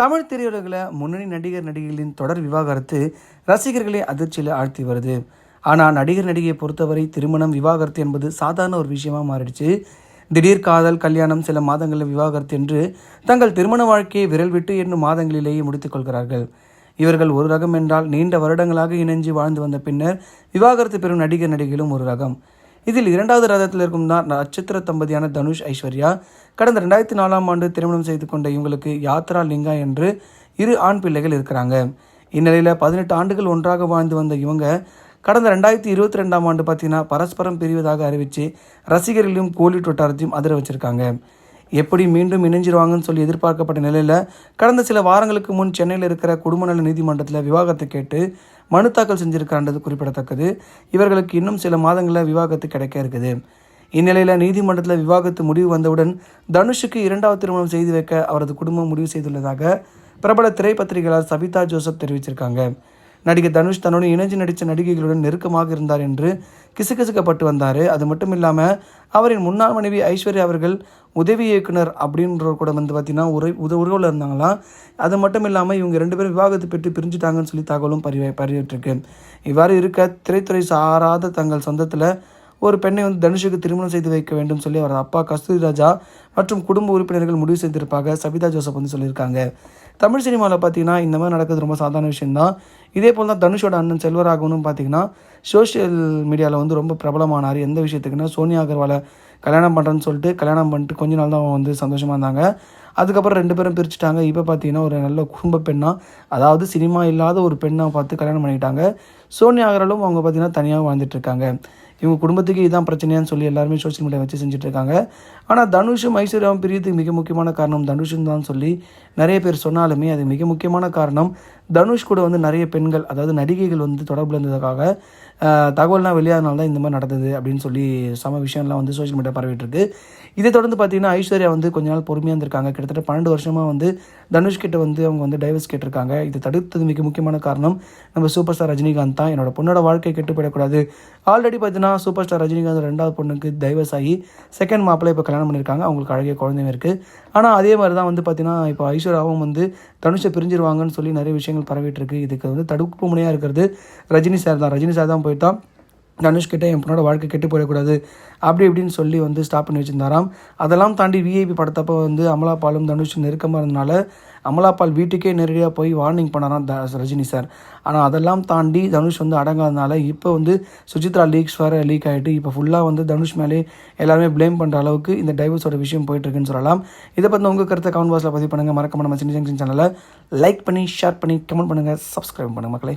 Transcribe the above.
தமிழ் திரையுலகில் முன்னணி நடிகர் நடிகைகளின் தொடர் விவாகரத்து ரசிகர்களை அதிர்ச்சியில் ஆழ்த்தி வருது. ஆனால் நடிகர் நடிகையை பொறுத்தவரை திருமணம் விவாகரத்து என்பது சாதாரண ஒரு விஷயமாக மாறிடுச்சு. திடீர் காதல் கல்யாணம் சில மாதங்களில் விவாகரத்து என்று தங்கள் திருமண வாழ்க்கையை விரல் விட்டு என்னும் மாதங்களிலேயே முடித்துக் கொள்கிறார்கள். இவர்கள் ஒரு ரகம் என்றால் நீண்ட வருடங்களாக இணைஞ்சு வாழ்ந்து வந்த பின்னர் விவாகரத்து பெறும் நடிகர் நடிகைகளும் ஒரு ரகம். இதில் இரண்டாவது ரதத்தில் இருக்கும் தான் நட்சத்திர தம்பதியான தனுஷ் ஐஸ்வர்யா கடந்த ரெண்டாயிரத்தி நாலாம் ஆண்டு திருமணம் செய்து கொண்ட இவங்களுக்கு யாத்ரா லிங்கா என்று இரு ஆண் பிள்ளைகள் இருக்கிறாங்க. இந்நிலையில் பதினெட்டு ஆண்டுகள் ஒன்றாக வாழ்ந்து வந்த இவங்க கடந்த ரெண்டாயிரத்தி இருபத்தி ரெண்டாம் ஆண்டு பார்த்தீங்கன்னா பரஸ்பரம் பிரிவதாக அறிவித்து ரசிகர்களையும் கோலிட் வட்டாரத்தையும் அதிர வச்சிருக்காங்க. எப்படி மீண்டும் இணைஞ்சிருவாங்கன்னு சொல்லி எதிர்பார்க்கப்பட்ட நிலையில் கடந்த சில வாரங்களுக்கு முன் சென்னையில் இருக்கிற குடும்ப நல நீதிமன்றத்தில் விவாகத்தை கேட்டு மனு தாக்கல் செஞ்சிருக்கான்றது குறிப்பிடத்தக்கது. இவர்களுக்கு இன்னும் சில மாதங்களில் விவாகரத்து கிடைக்க இருக்குது. இந்நிலையில் நீதிமன்றத்தில் விவாகரத்து முடிவு வந்தவுடன் தனுஷுக்கு இரண்டாவது திருமணம் செய்து வைக்க அவரது குடும்பம் முடிவு செய்துள்ளதாக பிரபல திரைப்பத்திரிகையாளர் சபிதா ஜோசப் தெரிவிச்சிருக்காங்க. நடிகர் தனுஷ் தன்னோடு இணைஞ்சு நடித்த நடிகைகளுடன் நெருக்கமாக இருந்தார் என்று கிசுகிசுக்கப்பட்டு வந்தார். அது மட்டும் இல்லாமல் அவரின் முன்னாள் மனைவி ஐஸ்வர்யா அவர்கள் உதவி இயக்குனர் அப்படின்றவர் கூட வந்து பார்த்தீங்கன்னா உரை உத உறவில் இருந்தாங்களாம் அது மட்டும் இல்லாமல் இவங்க ரெண்டு பேரும் விவாகத்தை பெற்று பிரிஞ்சுட்டாங்கன்னு சொல்லி தகவலும் பரிவை பரிவிட்டிருக்கு இவ்வாறு இருக்க திரைத்துறை சாராத தங்கள் சொந்தத்தில் ஒரு பெண்ணை வந்து தனுஷுக்கு திருமணம் செய்து வைக்க வேண்டும் சொல்லி அவரது அப்பா கஸ்தூரி ராஜா மற்றும் குடும்ப உறுப்பினர்கள் முடிவு செய்திருப்பாங்க சபிதா ஜோசப் வந்து சொல்லியிருக்காங்க. தமிழ் சினிமாவில் பார்த்தீங்கன்னா இந்த மாதிரி நடக்கிறது ரொம்ப சாதாரண விஷயம்தான். இதே போல் தான் தனுஷோட அண்ணன் செல்வராகவனும் பார்த்தீங்கன்னா சோஷியல் மீடியாவில் வந்து ரொம்ப பிரபலமானார். எந்த விஷயத்துக்குன்னா சோனியா அகர்வாலை கல்யாணம் பண்ணுறேன்னு சொல்லிட்டு கல்யாணம் பண்ணிட்டு கொஞ்ச நாள் தான் வந்து சந்தோஷமாக இருந்தாங்க. அதுக்கப்புறம் ரெண்டு பேரும் பிரிச்சுட்டாங்க. இப்போ பார்த்தீங்கன்னா ஒரு நல்ல குடும்ப பெண்ணாக அதாவது சினிமா இல்லாத ஒரு பெண்ணாக பார்த்து கல்யாணம் பண்ணிக்கிட்டாங்க. சோனியா அகர்வாலும் அவங்க பார்த்தீங்கன்னா தனியாக வாழ்ந்துட்டுருக்காங்க இவங்க குடும்பத்துக்கு இதான் பிரச்சனையான்னு சொல்லி எல்லாருமே சோஷியல் மீடியா வச்சு செஞ்சுட்ருக்காங்க ஆனால் தனுஷும் ஐஸ்வர்யாவும் பிரியத்துக்கு மிக முக்கியமான காரணம் தனுஷும் தான் சொல்லி நிறைய பேர் சொன்னாலுமே அது மிக முக்கியமான காரணம். தனுஷ் கூட வந்து நிறைய பெண்கள் அதாவது நடிகைகள் வந்து தொடர்பில் இருந்ததுக்காக தகவல்லாம் வெளியானால தான் இந்த மாதிரி நடந்தது அப்படின்னு சொல்லி சம விஷயம்லாம் வந்து சோஷியல் மீடியா பரவிட்டு இருக்கு. இதை தொடர்ந்து பார்த்தீங்கன்னா ஐஸ்வர்யா வந்து கொஞ்ச நாள் பொறுமையாக இருந்திருக்காங்க. கிட்டத்தட்ட பன்னெண்டு வருஷமாக வந்து தனுஷ் கிட்ட வந்து அவங்க வந்து டைவர்ஸ் கேட்டிருக்காங்க. இது தடுத்தது மிக முக்கியமான காரணம் நம்ம சூப்பர் ஸ்டார் ரஜினிகாந்த் தான். என்னோட பொண்ணோட வாழ்க்கை கெட்டு போயிடக்கூடாது ஆல்ரெடி பார்த்தீங்கன்னா சூப்பர் ஸ்டார் ரஜினிகாந்த் ரெண்டாவது பொண்ணுக்கு டைவர்ஸ் ஆகி செகண்ட் மாப்பிள்ளை இப்போ கல்யாணம் பண்ணியிருக்காங்க. அவங்களுக்கு அழகிய குழந்தையும் இருக்குது ஆனால் அதே மாதிரி தான் வந்து பார்த்தீங்கன்னா இப்போ ஐஸ்வர்யாவும் வந்து தனுஷை பிரிஞ்சிருவாங்கன்னு சொல்லி நிறைய விஷயங்கள் பரவிட்டு இருக்கு. இதுக்கு வந்து தடுப்பு முனையாக இருக்கிறது ரஜினி சார் தான். ரஜினி சார் தான் போயிட்டான் தனுஷ்கிட்ட என் பொண்ணோட வாழ்க்கை கெட்டு போயிடக்கூடாது. அப்படி இப்படின்னு சொல்லி வந்து ஸ்டாப் பண்ணி வச்சிருந்தாராம். அதெல்லாம் தாண்டி விஐபி படத்தப்போ வந்து அமலாபாலும் தனுஷ் நெருக்கமாக இருந்தனால அமலாபால் வீட்டுக்கே நேரடியாக போய் வார்னிங் பண்ணாராம் த ரஜினி சார் ஆனால் அதெல்லாம் தாண்டி தனுஷ் வந்து அடங்காதனால இப்போ வந்து சுஜித்ரா லீக்ஸ் வேறு லீக் ஆகிட்டு இப்போ ஃபுல்லாக வந்து தனுஷ் மேலே எல்லாருமே ப்ளேம் பண்ணுற அளவுக்கு இந்த டைவர்ஸோட விஷயம் போயிட்டுருக்குன்னு சொல்லலாம். இதை பற்றி உங்கள் கருத்தை கமெண்ட் பாக்ஸில் பதிவு பண்ணுங்கள் மறக்காம நம்ம சின்ன ஜங்ஷன் சேனலை லைக் பண்ணி ஷேர் பண்ணி கமெண்ட் பண்ணுங்கள் சப்ஸ்கிரைப் பண்ணுங்கள் மக்களே.